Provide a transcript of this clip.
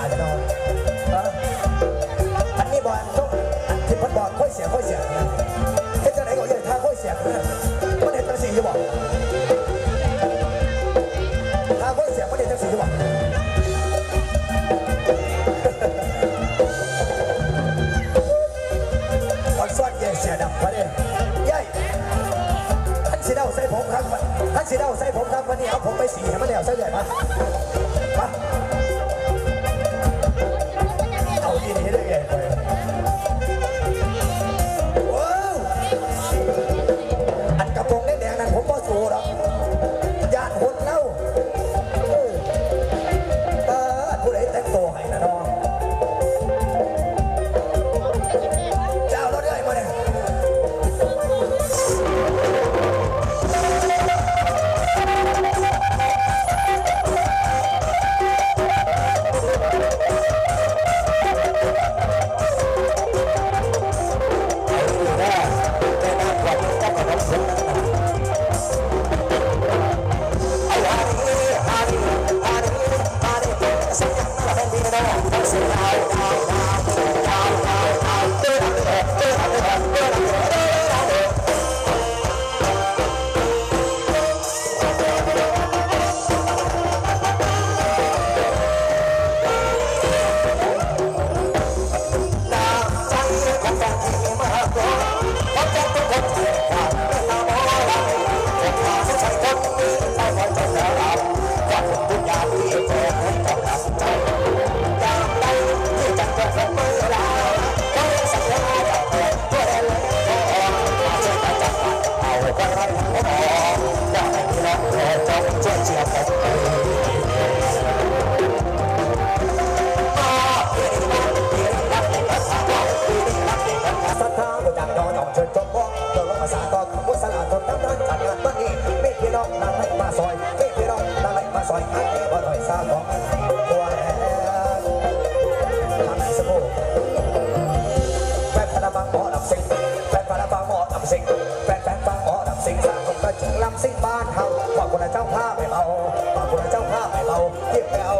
าจะนอนอันนี้บอลต้องที่พันบอลค่อยเสียค่อยเสียเนี่จะไหนก็อย่าท่าค่อยเสียนี่มันเห็นจังสีจะบอกท่าค่อยเสียมันเห็นจังสีจะบอกออนซ้อนแย่เสียดับมาเนี่ยย่ายท่านสีเดาใส่ผมครับท่านสีเดาใส่ผมครับวันนี้เอาผมไปสีให้มันแล้วใส่ใหญ่มามา Atau 来来 ภาพไปเบาปากคนเจ้าภาพไปเบาเทียบไปเอา